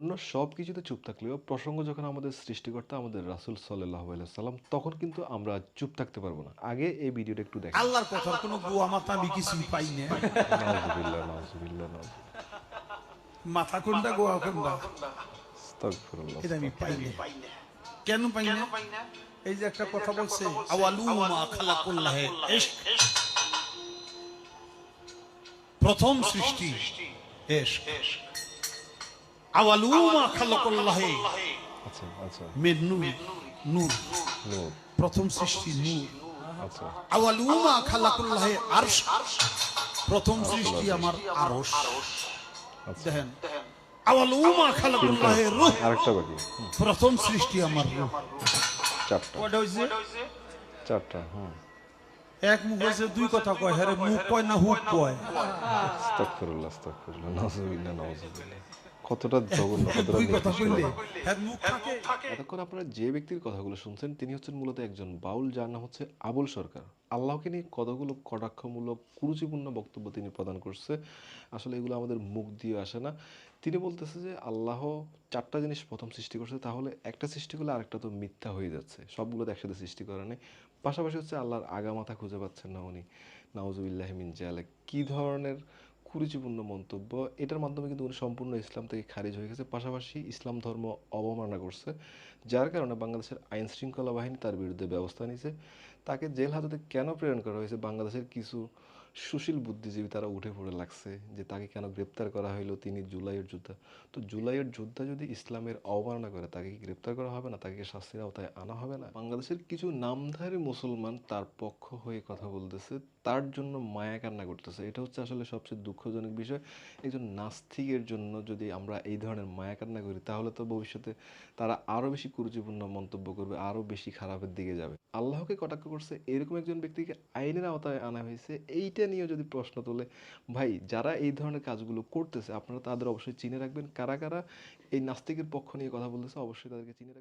অন্য সব কিছুতে চুপ থাকলেও প্রসঙ্গ যখন আমাদের সৃষ্টিকর্তা আমাদের রাসুল সাল্লাহ সাল্লাম তখন কিন্তু আমরা চুপ থাকতে পারব না। আগে এই ভিডিওটা একটু দেখেন। আল্লাহর কথার কোনো গোয়া মাথা আমি কিছুই পাই না। নাউজুবিল্লাহ নাউজুবিল্লাহ নাউজুবিল্লাহ। মাথা কোনটা গোয়া কোনটা? আস্তাগফিরুল্লাহ এটা আমি পাই না। কেন পাই না? এই যে একটা কথা বলছে আওয়ালু মা খালাকুল্লাহ ইশক। প্রথম সৃষ্টি ইশক। আওয়ালু মা খালাকুল্লাহ। আচ্ছা আচ্ছা। মিন নূর নূর। নূর। প্রথম সৃষ্টি নূর। আচ্ছা। আওয়ালু মা খালাকুল্লাহ আরশ। প্রথম সৃষ্টি আমার আরশ। আচ্ছা। দেখেন। আওয়ালু মা খালাকুল্লাহ রূহ। আরেকটা বাকি প্রথম সৃষ্টি আমার রূহ। চারটা। কয়টা হইছে? চারটা হুম এক মুখ হয়েছে দুই কথা কয় হ্যাঁ মুখ কয় না হুক কয় আস্তাগফিরুল্লাহ আস্তাগফিরুল্লাহ নাউজুবিল্লাহ নাউজুবিল্লাহ কতটা জঘন্য কতটা দুই কথা নিকৃষ্ট। কইলে হ্যাঁ মুখ থাকে। এতক্ষণ আপনারা যে ব্যক্তির কথাগুলো শুনছেন তিনি হচ্ছেন মূলত একজন বাউল যার নাম হচ্ছে আবুল সরকার। আল্লাহকে নিয়ে কতগুলো কটাক্ষমূলক কুরুচিপূর্ণ বক্তব্য তিনি প্রদান করছে আসলে এগুলো আমাদের মুখ দিয়ে আসে না। তিনি বলতেছে যে আল্লাহ চারটা জিনিস প্রথম সৃষ্টি করছে তাহলে একটা সৃষ্টি করলে আরেকটা তো মিথ্যা হয়ে যাচ্ছে। সবগুলো তো একসাথে সৃষ্টি করা নেই। পাশাপাশি হচ্ছে আল্লাহর আগামাথা খুঁজে পাচ্ছেন না উনি। নাউজুবিল্লাহ মিন জালে কী ধরনের কুরুচিপূর্ণ মন্তব্য। এটার মাধ্যমে কিন্তু সম্পূর্ণ ইসলাম থেকে খারিজ হয়ে গেছে। পাশাপাশি ইসলাম ধর্ম অবমাননা করছে, যার কারণে বাংলাদেশের আইন শৃঙ্খলা বাহিনী তার বিরুদ্ধে ব্যবস্থা নিয়েছে। তাকে জেল হাজতে কেন প্রেরণ করা হয়েছে? বাংলাদেশের কিছু সুশীল বুদ্ধিজীবী তারা উঠে পড়ে লাগছে যে তাকে কেন গ্রেপ্তার করা হইল? তিনি জুলাইয়ের যোদ্ধা। তো জুলাইয়ের যোদ্ধা যদি ইসলামের অবমাননা করে, তাকে কি গ্রেপ্তার করা হবে না? তাকে শাস্তির আওতায় আনা হবে না? বাংলাদেশের কিছু নামধারী মুসলমান তার পক্ষ হয়ে কথা বলতেছে, তার জন্য মায়া কান্না করতেছে। এটা হচ্ছে আসলে সবচেয়ে দুঃখজনক বিষয়। একজন নাস্তিকের জন্য যদি আমরা এই ধরনের মায়া কান্না করি, তাহলে তো ভবিষ্যতে তারা আরও বেশি কুরুচিপূর্ণ মন্তব্য করবে আরও বেশি খারাপের দিকে যাবে। আল্লাহকে কটাক্ষ করছে, এরকম একজন ব্যক্তিকে আইনের আওতায় আনা হয়েছে। এইটা নিয়ে যদি প্রশ্ন তোলে, ভাই, যারা এই ধরনের কাজগুলো করতেছে, আপনারা তাদের অবশ্যই চিনে রাখবেন। কারা কারা এই নাস্তিকের পক্ষ নিয়ে কথা বলতেছে, অবশ্যই তাদেরকে চিনে রাখবেন।